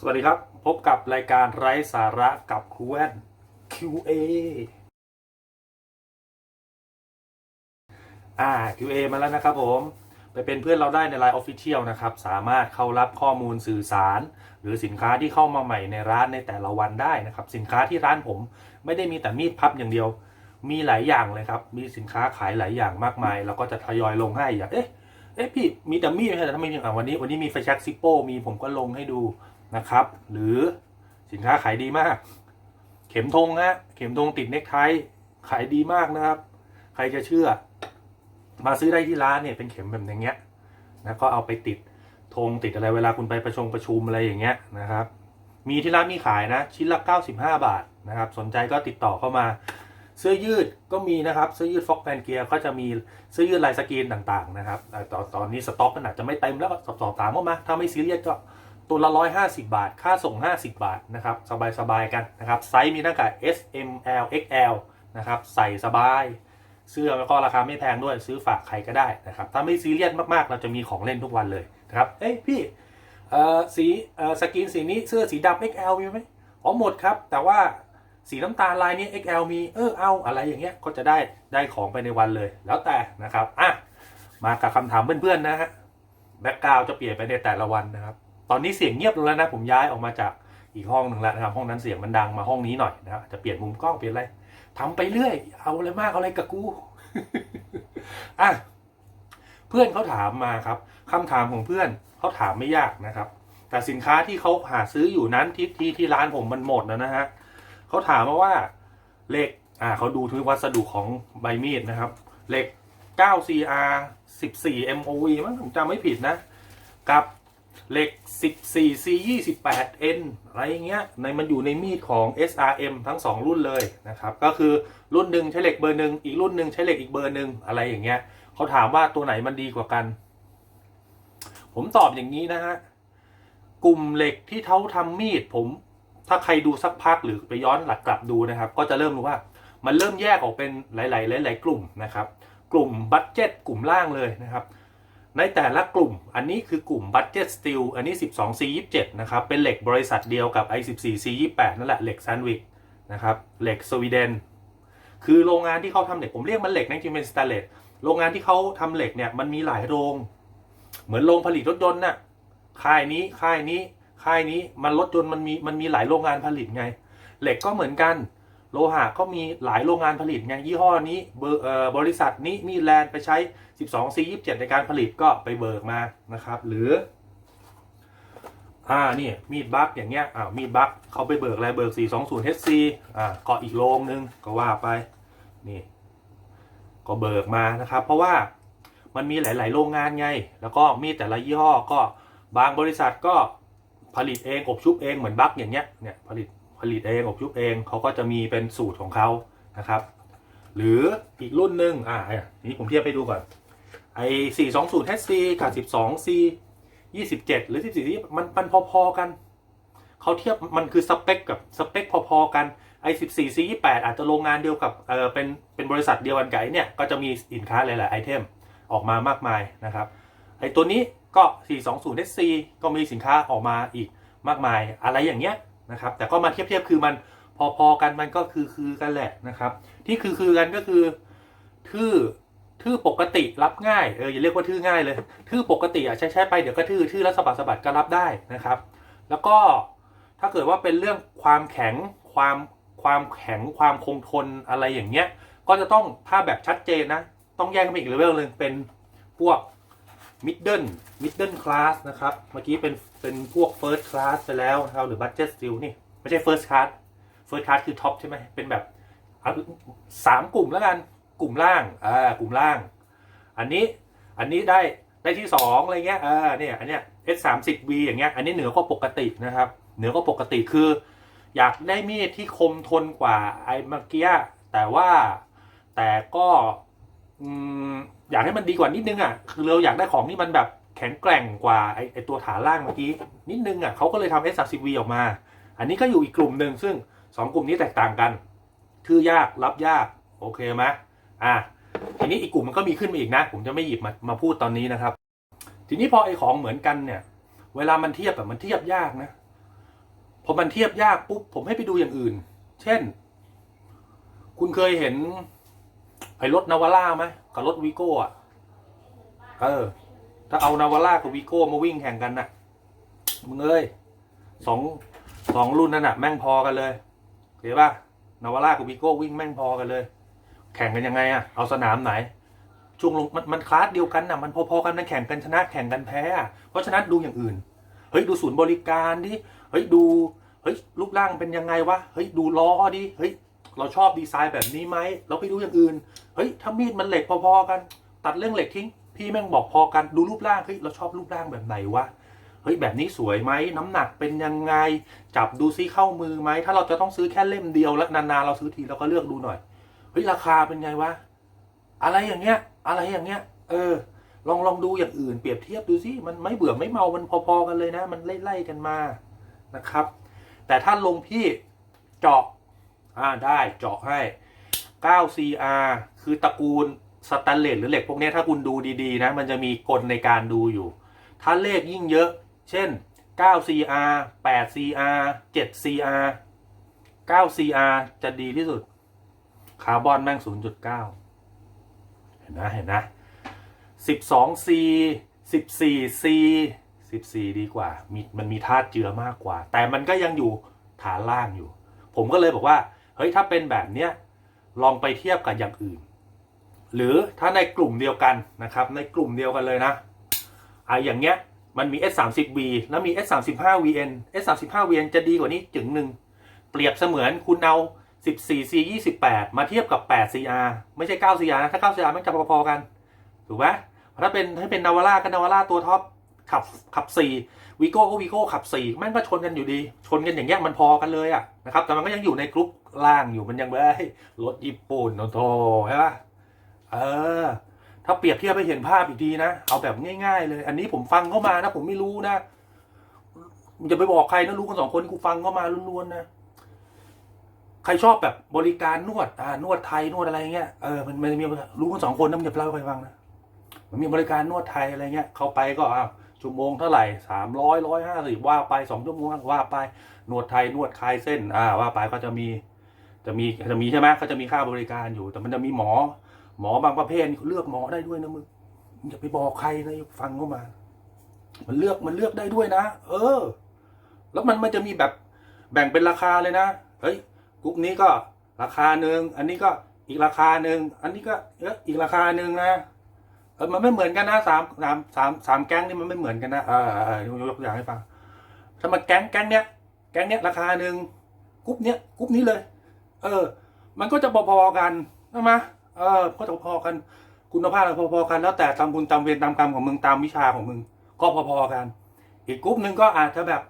สวัสดีครับ พบกับรายการไร้สาระกับครูแว่น QA อ่า QA มาแล้วนะครับผม ไปเป็นเพื่อนเราได้ใน Line Official นะครับ สามารถเข้ารับข้อมูลสื่อสาร หรือสินค้าที่เข้ามาใหม่ในร้านในแต่ละวันได้นะครับ สินค้าที่ร้านผมไม่ได้มีแต่มีดพับอย่างเดียว มีหลายอย่างเลยครับ มีสินค้าขายหลายอย่างมากมายแล้วก็จะทยอยลงให้อย่างเอ๊ะเอ๊ะพี่มีแต่มีดไม่ใช่เหรอทำไมมีอะวันนี้วันนี้มีไฟแช็กซิปโป้มีผมก็ลงให้ดู นะครับ หรือสินค้าขายดีมาก เข็มธงฮะเข็มธงติดเน็กไทขายดีมากนะครับ ใครจะเชื่อ มาซื้อได้ที่ร้านเนี่ยเป็นเข็มแบบอย่างเงี้ยนะก็เอาไปติดธงติดอะไรเวลาคุณไปประชงประชุมอะไรอย่างเงี้ยนะครับ มีที่ร้านมีขายนะ ชิ้นละ 95 บาทนะครับ สนใจก็ติดต่อเข้ามา เสื้อยืดก็มีนะครับเสื้อยืดฟ็อกแฟนเกียร์ก็จะมีเสื้อยืดลายสกรีนต่างๆนะครับตตอนตอนนี้สต็อกมันอาจจะไม่เต็มแล้วก็สอบสอบถามเข้ามาถ้าไม่ซีเรียสก็ ตัวละ 150 บาท ค่าส่ง 50 บาทนะครับสบายๆกันนะครับไซส์มีตั้งแต่ S M L X L นะครับใส่สบาย เสื้อแล้วก็ราคาไม่แพงด้วยซื้อฝากใครก็ได้นะครับถ้าไม่ซีเรียสมากๆ เราจะมีของเล่นทุกวันเลยนะครับเอ้ยพี่เอ่อสีเอ่อสกรีนสีนี้เสื้อสีดำ XL มีไหมอ๋อหมดครับ แต่ว่าสีน้ำตาลลายนี้ XL มีเออเอาอะไรอย่างเงี้ยก็จะได้ได้ของไปในวันเลย แล้วแต่นะครับอะมากับคำถามเพื่อนๆนะฮะแบ็กกราวจะเปลี่ยนไปในแต่ละวันนะครับ ตอนนี้เสียงเงียบลงแล้วนะ ผมย้ายออกมาจากอีกห้องหนึ่งแล้วนะครับ ห้องนั้นเสียงมันดังมาห้องนี้หน่อยนะครับจะเปลี่ยนมุมกล้องเปลี่ยนอะไรทำไปเรื่อย เอาอะไรมากเอาอะไรกับกูอะเพื่อนเขาถามมาครับคำถามของเพื่อนเขาถามไม่ยากนะครับ แต่สินค้าที่เขาหาซื้ออยู่นั้นที่ที่ที่ร้านผมมันหมดแล้วนะฮะเขาถามมาว่าเหล็กอ่าเขาดูถึงวัสดุของใบมีดนะครับเหล็ก 9CR 14 MOV มั้งผมจำไม่ผิดนะ กับ เหล็ก 14C 28N อะไรอย่างเงี้ยในมันอยู่ในมีดของ SRM ทั้ง 2 รุ่นเลยนะครับ ก็คือรุ่นหนึ่งใช้เหล็กเบอร์หนึ่งอีกรุ่นหนึ่งใช้เหล็กอีกเบอร์หนึ่งอะไรอย่างเงี้ยเขาถามว่าตัวไหนมันดีกว่ากัน ผมตอบอย่างนี้นะฮะ กลุ่มเหล็กที่เขาทำมีดผม ถ้าใครดูสักพักหรือไปย้อนหลักกลับดูนะครับ ก็จะเริ่มรู้ว่ามันเริ่มแยกออกเป็นหลาย ๆ หลาย ๆ กลุ่มนะครับ กลุ่มบัตเจ็ตกลุ่มล่างเลยนะครับ ในแต่ละกลุ่ม อันนี้คือกลุ่มบัตเจ็ตสตีลอันนี้ 12 C 27 นะครับ เป็นเหล็กบริษัทเดียวกับ i 14 C 28 นั่นแหละเหล็กแซนวิกนะครับ เหล็กสวีเดน คือโรงงานที่เขาทำเหล็ก ผมเรียกมันเหล็กนะจริงเป็นสแตนเลส โรงงานที่เขาทำเหล็กเนี่ย มันมีหลายโรง เหมือนโรงผลิตรถยนต์น่ะ ค่ายนี้ ค่ายนี้ ค่ายนี้ มันรถยนต์มันมี มันมีหลายโรงงานผลิตไง เหล็กก็เหมือนกัน โลหะก็มีหลายโรงงานผลิตไงยี่ห้อนี้เบอร์บริษัทนี้มีแลนด์ไปใช้ 12 C 27 ในการผลิตก็ไปเบิกมานะครับ หรือ อ่านี่มีดบัคอย่างเงี้ยอ่ามีดบัคเขาไปเบิกอะไรเบิก 420 HC อ่าก็อีกโรงนึงก็ว่าไปนี่ ก็เบิกมานะครับ เพราะว่ามันมีหลาย ๆ โรงงานไง แล้วก็มีดแต่ละยี่ห้อก็บางบริษัทก็ผลิตเองอบชุบเองเหมือนบัคอย่างเงี้ยเนี่ยผลิต ผลิตเองอบชุบเองเขาก็จะมีเป็นสูตรของเขานะครับ หรืออีกรุ่นหนึ่งอ่านี่ผมเทียบไปดูก่อนไอ้420 HC กับ 12C 27หรือ14ที่มันมันพอๆกันเขาเทียบมันคือสเปคกับสเปคพอๆกันไอ้14 C 28อาจจะโรงงานเดียวกับเออเป็นเป็นบริษัทเดียวกันกับไอ้เนี่ยก็จะมีสินค้าหลายๆไอเทมออกมามากมายนะครับไอ้ตัวนี้ก็ 420 SC ก็มีสินค้าออกมาอีกมากมาย อะไรอย่างเงี้ย นะครับ แต่ก็มาเทียบเทียบคือมันพอๆกันมันก็คือคือกันแหละนะครับ ที่คือคือกันก็คือทื่อทื่อปกติรับง่ายเอออย่าเรียกว่าทื่อง่ายเลยทื่อปกติอะใช้ใช้ไปเดี๋ยวก็ทื่อทื่อแล้วสะบัดสะบัดก็รับได้นะครับ แล้วก็ถ้าเกิดว่าเป็นเรื่องความแข็งความความแข็งความคงทนอะไรอย่างเงี้ย ก็จะต้องถ้าแบบชัดเจนนะ ต้องแยกไปอีกเลเวลหนึ่งเป็นพวก middle middle class นะครับ เมื่อกี้เป็นเป็นพวก first class ไปแล้วนะครับหรือ budget steel นี่ ไม่ใช่ first class first class คือ top ใช่ไหมเป็นแบบสามกลุ่มแล้วกันกลุ่มล่างอ่ากลุ่มล่าง อันนี้อันนี้ได้ได้ที่สองอะไรเงี้ยเออเนี่ยอันเนี้ย S 3 0 V อย่างเงี้ยอันนี้เหนือกว่าปกตินะครับ เหนือกว่าปกติคือ อยากได้มีดที่คมทนกว่าไอ้เมื่อกี้แต่ว่าแต่ก็ อืมอยากให้มันดีกว่านิดนึงอะคือเราอยากได้ของที่มันแบบแข็งแกร่งกว่าไอ้ไอตัวฐานล่างเมื่อกี้นิดนึงอะเขาก็เลยทำ S 3 0 V ออกมา อันนี้ก็อยู่อีกกลุ่มหนึ่งซึ่งสองกลุ่มนี้แตกต่างกัน คือยากรับยาก โอเคไหมอะทีนี้อีกกลุ่มมันก็มีขึ้นมาอีกนะ ผมจะไม่หยิบมามาพูดตอนนี้นะครับ ทีนี้พอไอ้ของเหมือนกันเนี่ย เวลามันเทียบแบบมันเทียบยากนะพอมันเทียบยากปุ๊บผมให้ไปดูอย่างอื่น เช่น คุณเคยเห็น ไอ้รถนาวาร่าไหมกับรถวีโก้อะเออ ถ้าเอานาวาร่ากับวีโก้มาวิ่งแข่งกันน่ะมึงเอ้ยสองสองรุ่นนั่นน่ะแม่งพอกันเลยเห็นป่ะนาวาร่ากับวีโก้วิ่งแม่งพอกันเลย แข่งกันยังไงอะเอาสนามไหน ช่วงลงมันมันคลาสเดียวกันน่ะมันพอๆกันมันแข่งกันชนะแข่งกันแพ้อะเพราะฉะนั้นดูอย่างอื่นเฮ้ยดูศูนย์บริการดิเฮ้ยดูเฮ้ยรูปร่างเป็นยังไงวะเฮ้ยดูล้อดิเฮ้ย เราชอบดีไซน์แบบนี้ไหมเราไปดูอย่างอื่นเฮ้ยถ้ามีดมันเหล็กพอๆกัน ตัดเรื่องเหล็กทิ้ง พี่แม่งบอกพอกันดูรูปร่างเฮ้ยเราชอบรูปร่างแบบไหนวะเฮ้ยแบบนี้สวยไหมน้ำหนักเป็นยังไง จับดูซิเข้ามือไหมถ้าเราจะต้องซื้อแค่เล่มเดียวแล้วนานๆเราซื้อทีเราก็เลือกดูหน่อยเฮ้ยราคาเป็นไงวะอะไรอย่างเงี้ย อะไรอย่างเงี้ย เออ ลองลองดูอย่างอื่นเปรียบเทียบดูสิมันไม่เบื่อไม่เมามันพอๆกันเลยนะ มันไล่ๆกันมานะครับ แต่ถ้าลงพี่เจาะ อ่าได้เจาะให้ 9CR คือตระกูลสแตนเลสหรือเหล็กพวกนี้ถ้าคุณดูดีๆนะ มันจะมีกลในการดูอยู่ ถ้าเลขยิ่งเยอะ เช่น 9CR 8CR 7CR 9CR จะดีที่สุด คาร์บอนแม่ง 0.9 เห็นนะเห็นนะ 12C 14C 14 ดีกว่ามีมันมีธาตุเจือมากกว่า แต่มันก็ยังอยู่ฐานล่างอยู่ ผมก็เลยบอกว่า เฮ้ยถ้าเป็นแบบเนี้ยลองไปเทียบกับอย่างอื่น หรือถ้าในกลุ่มเดียวกันนะครับในกลุ่มเดียวกันเลยนะไอะอย่างเงี้ยมันมี S30V แล้วมี S35VN S35VN จะดีกว่านี้จึงหนึ่งเปรียบเสมือนคุณเอา 14C28 มาเทียบกับ 8CR ไม่ใช่ 9CR นะถ้า 9CR มันจะพอๆกัน ถูกไหมถ้าเป็นถ้าเป็นนาวาร่าก็นาวาร่าตัวท็อป ขับขับสี่วีโก้ก็วีโก้ขับสี่แม่งก็ชนกันอยู่ดี ชนกันอย่างเงี้ยมันพอกันเลยอะนะครับ แต่มันก็ยังอยู่ในกรุ๊ปล่างอยู่มันยังไม่รถญี่ปุ่นโนโตใช่ปะเออ ถ้าเปรียบเทียบไปเห็นภาพอีกทีนะ เอาแบบง่าย ๆ เลย อันนี้ผมฟังเข้ามานะ ผมไม่รู้นะอย่าไปบอกใครนะรู้กันสองคนกูฟังเข้ามาล้วนๆนะใครชอบแบบบริการนวด อ่านวดไทยนวดอะไรเงี้ย เออ มันมันมีรู้กันสองคนนะมันอย่าเล่าให้ใครฟังนะ มันมีบริการนวดไทยอะไรเงี้ย เขาไปก็อ้าว ชั่วโมงเท่าไหร่สามร้อยร้อยห้าสิบว่าไปสองชั่วโมงว่าไปนวดไทยนวดคลายเส้นอ่าว่าไปก็จะมี จะมีจะมีใช่ไหมเขาจะมีค่าบริการอยู่ แต่มันจะมีหมอ หมอบางประเภทเขาเลือกหมอได้ด้วยนะมึงมึงอย่าไปบอกใครนะฟังเข้ามา มันเลือกมันเลือกได้ด้วยนะเออ แล้วมันมันจะมีแบบแบ่งเป็นราคาเลยนะเฮ้ยกรุ๊ปนี้ก็ราคาหนึ่งอันนี้ก็อีกราคาหนึ่งอันนี้ก็เอออีกราคาหนึ่งนะ เออมันไม่เหมือนกันนะสามสามสามสามแก๊งนี่มันไม่เหมือนกันนะเออเออเออยกตัวอย่างให้ฟังถ้ามาแก๊งแก๊งเนี้ยแก๊งเนี้ยราคาหนึ่งกรุ๊ปเนี้ยกรุ๊ปนี้เลย เออ มันก็จะพอๆกันใช่ไหมเออก็จะพอๆกันคุณภาพพอๆกันแล้วแต่ตามบุญตามเวรตามกรรมของมึงตามวิชาของมึง ก็พอๆกัน อีกกรุ๊ปหนึ่งก็อาจจะแบบ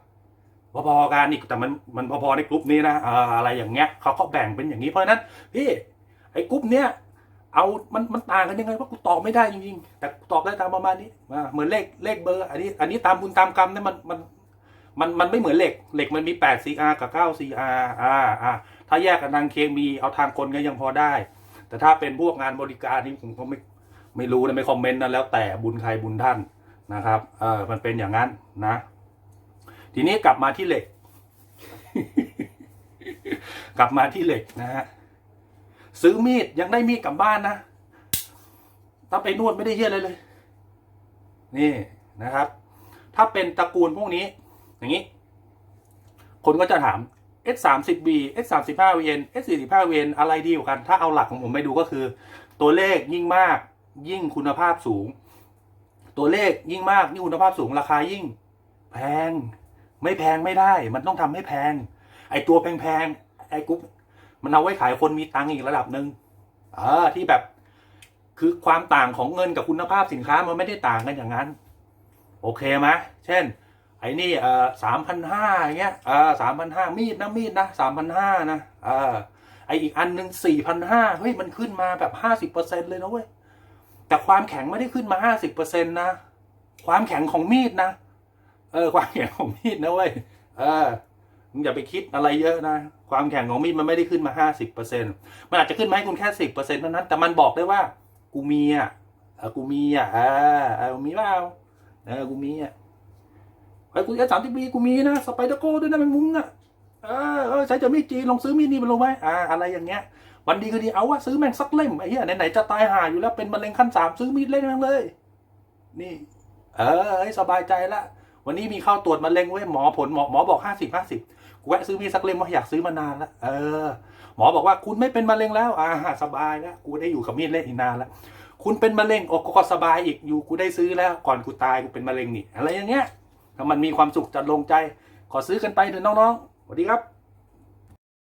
พอๆกันอีกแต่มันมันพอๆในกลุ่มนี้นะอ่ออะไรอย่างเงี้ยเขาก็แบ่งเป็นอย่างนี้เพราะนั้นพี่ไอ้กลุ่มเนี้ย เอามันมันต่างกันยังไงว่ากูตอบไม่ได้จริงๆแต่ตอบได้ตามประมาณนี้่าเหมือนเลขเลขเบอร์ อันนี้ อันนี้ตามบุญตามกรรมเนี่ยมันมันมันมันไม่เหมือนเหล็ก เหล็กมันมี 8 CR กับ 9 CR อ่าอ่าถ้าแยกกันทางเคมีเอาทางคนก็ยังพอได้ แต่ถ้าเป็นพวกงานบริการนี่ผมก็ไม่ไม่รู้นะไม่คอมเมนต์นะแล้วแต่บุญใครบุญท่านนะครับ เออมันเป็นอย่างนั้นนะ ทีนี้กลับมาที่เหล็ก กลับมาที่เหล็กนะฮะ ซื้อมีดยังได้มีดกลับบ้านนะถ้าไปนวดไม่ได้เยี่ยอะไรเลย นี่นะครับ ถ้าเป็นตระกูลพวกนี้ อย่างนี้ คนก็จะถาม S 3 0 B S 3 5 VN S 4 5 VN อะไรดีกว่ากัน ถ้าเอาหลักของผมไปดูก็คือ ตัวเลขยิ่งมาก ยิ่งคุณภาพสูง ตัวเลขยิ่งมากยิ่งคุณภาพสูงราคายิ่ง แพง ไม่แพงไม่ได้ มันต้องทำให้แพง ไอตัวแพงๆไอกรุ๊ป มันเอาไว้ขายคนมีตังค์อีกระดับหนึ่งเออที่แบบ คือความต่างของเงินกับคุณภาพสินค้ามันไม่ได้ต่างกันอย่างนั้น โอเคไหมเช่น ไอ้นี่เออสามพันห้าอย่างเงี้ยเออสามพันห้ามีดนะมีดนะสามพันห้านะเออไออีกอันหนึ่งสี่พันห้าเฮ้ยมันขึ้นมาแบบห้าสิบเปอร์เซ็นเลยนะเว้ยแต่ความแข็งไม่ได้ขึ้นมาห้าสิบเปอร์เซ็นต์นะ ความแข็งของมีดนะ เออ ความแข็งของมีดนะเว้ย เออ อย่าไปคิดอะไรเยอะนะ ความแข็งของมีดมันไม่ได้ขึ้นมาห้าสิบเปอร์เซ็นมันอาจจะขึ้นมาให้คุณแค่สิบเปอร์เซ็นเท่านั้น แต่มันบอกได้ว่า กูมีอะกูมีอะออเออมีเปล่าเออกูมีอะไอ้กูเอสสามสิบปีกูมีนะสไปเดอร์โก้ด้วยนะแมงมุมน่ะเออใช้จะมีดจีนลองซื้อมีดนี่มาลงไหมอ่า อะไรอย่างเงี้ยวันดีก็ดีเอาว่าซื้อแม่งสักเล่มไอ้เหี้ยไหนๆจะตายห่าอยู่แล้วเป็นมะเร็งขั้นสามซื้อมีดเล่นแม่งเลย นี่ เออสบายใจละ วันนี้มีข้าวตรวจมะเร็งเว้ยหมอผลหมอหมอบอกห้าสิบห้าสิบกูแวะซื้อมีดสักเล่มว่าอยากซื้อมานานแล้วเออ หมอบอกว่าคุณไม่เป็นมะเร็งแล้วอ่าสบายแล้วกูได้อยู่กับมีดเล่นอีกนานแล้วคุณเป็นมะเร็งโอ้ก็สบายอีกอยู่กูได้ซื้อแล้วก่อนกูตายกูเป็นมะเร็งนี่อะไรอย่างเงี้ยถ้ามันมีความสุขจะลงใจ ขอซื้อกันไปเถอะน้องๆสวัสดีครับ